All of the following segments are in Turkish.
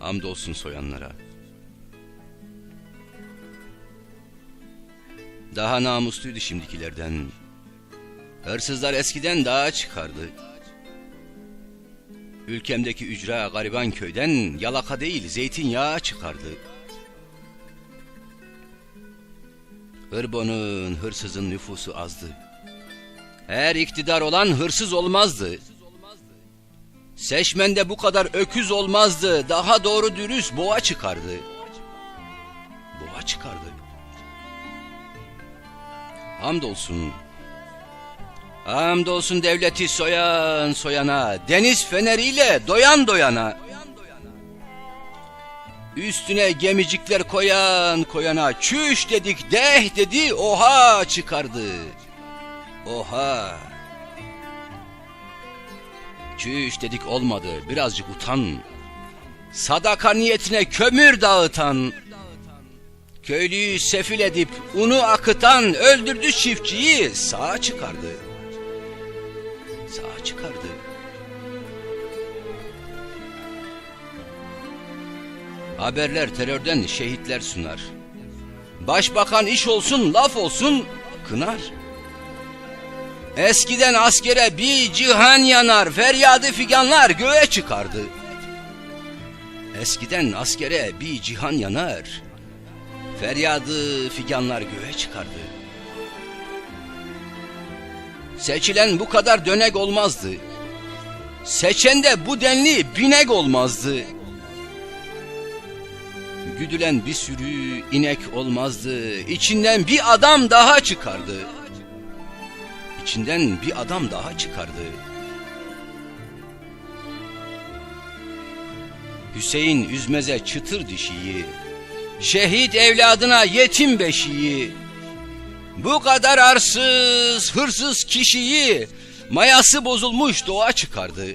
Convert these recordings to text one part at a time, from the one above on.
Hamdolsun soyanlara. Daha namusluydu şimdikilerden. Hırsızlar eskiden dağa çıkardı. Ülkemdeki ücra gariban köyden yalaka değil zeytinyağı çıkardı. Hırbonun, hırsızın nüfusu azdı. Her iktidar olan hırsız olmazdı. Seçmende bu kadar öküz olmazdı. Daha doğru dürüst boğa çıkardı. Boğa çıkardı. Hamdolsun. Hamdolsun devleti soyan soyana, deniz feneriyle doyan doyana. Üstüne gemicikler koyan koyana, çüş dedik deh dedi, oha çıkardı. Oha. Çüş dedik olmadı, birazcık utan. Sadaka niyetine kömür dağıtan, köylüyü sefil edip unu akıtan öldürdü çiftçiyi, sağa çıkardı. Sağa çıkardı. Haberler terörden şehitler sunar. Başbakan iş olsun, laf olsun, kınar. Eskiden askere bir cihan yanar, feryadı figanlar göğe çıkardı. Eskiden askere bir cihan yanar, feryadı figanlar göğe çıkardı. Seçilen bu kadar dönek olmazdı. Seçen de bu denli binek olmazdı. Güdülen bir sürü inek olmazdı. İçinden bir adam daha çıkardı. İçinden bir adam daha çıkardı. Hüseyin üzmeze çıtır dişiyi, şehit evladına yetim beşiği, bu kadar arsız, hırsız kişiyi mayası bozulmuş doğa çıkardı.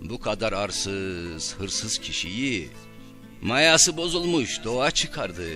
Bu kadar arsız, hırsız kişiyi mayası bozulmuş doğa çıkardı.